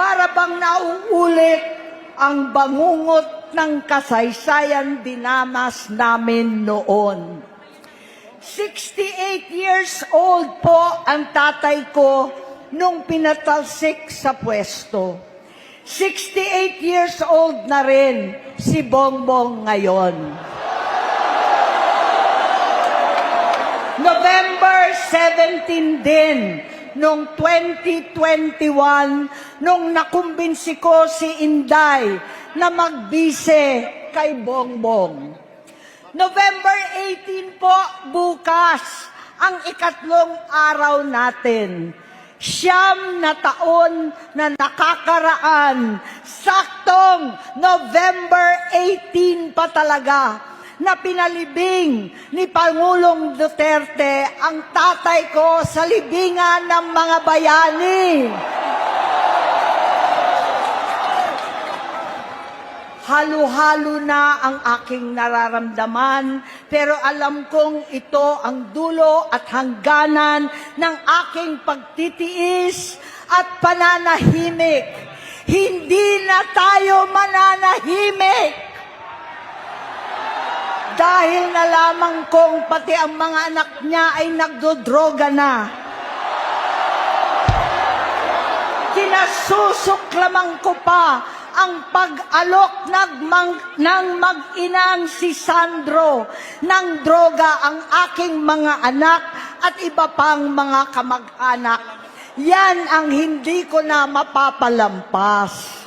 para bang nauulit ang bangungot ng kasaysayan dinamas namin noon. 68 years old po ang tatay ko nung pinatalsik sa pwesto. 68 years old na rin si Bongbong ngayon. November 17 din, nung 2021, nung nakumbinsi ko si Inday na magbise kay Bongbong. November 18 po, bukas, ang ikatlong araw natin. Siyam na taon na nakakaraan, saktong November 18 pa talaga, na pinalibing ni Pangulong Duterte ang tatay ko sa libingan ng mga bayani. Halo-halo na ang aking nararamdaman, pero alam kong ito ang dulo at hangganan ng aking pagtitiis at pananahimik. Hindi na tayo mananahimik dahil nalaman kong pati ang mga anak niya ay nagdodroga na. Kinasusuklaman ko pa ang pag-alok ng, mang- ng mag-inang si Sandro ng droga ang aking mga anak at iba pang mga kamag-anak. Yan ang hindi ko na mapapalampas.